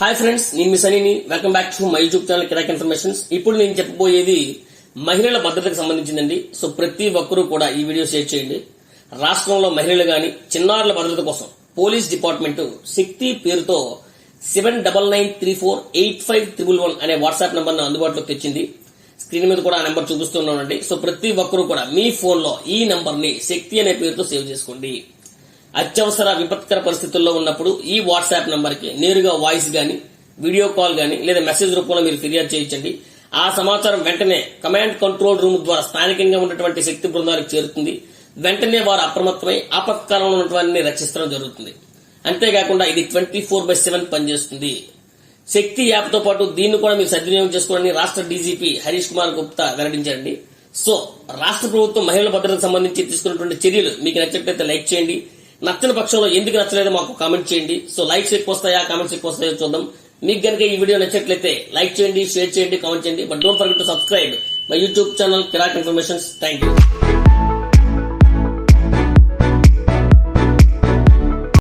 Hi friends నేను మీ సనీని. Welcome back to my YouTube channel Kirak informations ఇప్పుడు నేను చెప్పబోయేది మహిళల భద్రతకు సంబంధించిందండి. సో ప్రతి ఒక్కరూ కూడా ఈ వీడియో షేర్ చేయండి. రాష్ట్రంలో మహిళలు గాని చిన్నారుల భద్రత కోసం పోలీస్ డిపార్ట్మెంట్ శక్తి పేరుతో seven double nine three four eight five triple one అనే వాట్సాప్ నెంబర్ను అందుబాటులోకి తెచ్చింది. స్క్రీన్ మీద కూడా ఆ నెంబర్ చూపిస్తున్నానండి సో ప్రతి ఒక్కరూ కూడా మీ ఫోన్లో ఈ నెంబర్ని శక్తి అనే పేరుతో సేవ్ చేసుకోండి. అత్యవసర విపత్కర పరిస్థితుల్లో ఉన్నప్పుడు ఈ వాట్సాప్ నంబర్కి నేరుగా వాయిస్ గాని వీడియో కాల్ గాని లేదా మెసేజ్ రూపంలో మీరు ఫిర్యాదు చేయించండి. ఆ సమాచారం వెంటనే కమాండ్ కంట్రోల్ రూమ్ ద్వారా స్థానికంగా ఉన్నటువంటి శక్తి బృందానికి చేరుతుంది. వెంటనే వారు అప్రమత్తమై ఆపత్కాలంలో ఉన్నటువంటి రక్షించడం జరుగుతుంది. అంతేకాకుండా ఇది ట్వంటీ ఫోర్ బై సెవెన్ పనిచేస్తుంది. శక్తి యాప్తో పాటు దీన్ని కూడా మీరు సద్వినియోగం చేసుకోవాలని రాష్ట్ర డీజీపీ హరీష్ కుమార్ గుప్తా వెల్లడించారండి. సో రాష్ట్ర ప్రభుత్వం మహిళల భద్రతకు సంబంధించి తీసుకున్నటువంటి చర్యలు మీకు నచ్చినట్లయితే లైక్ చేయండి. నచ్చని పక్షంలో ఎందుకు నచ్చలేదో మాకు కామెంట్ చేయండి. సో లైక్స్ ఎక్కువ వస్తాయా? కామెంట్స్ ఎక్కువ వస్తాయో చూద్దాం. మీకు గనుక ఈ వీడియో నచ్చినట్లయితే లైక్ చేయండి షేర్ చేయండి కామెంట్ చేయండి. But don't forget to subscribe my YouTube channel Kirak informations thank you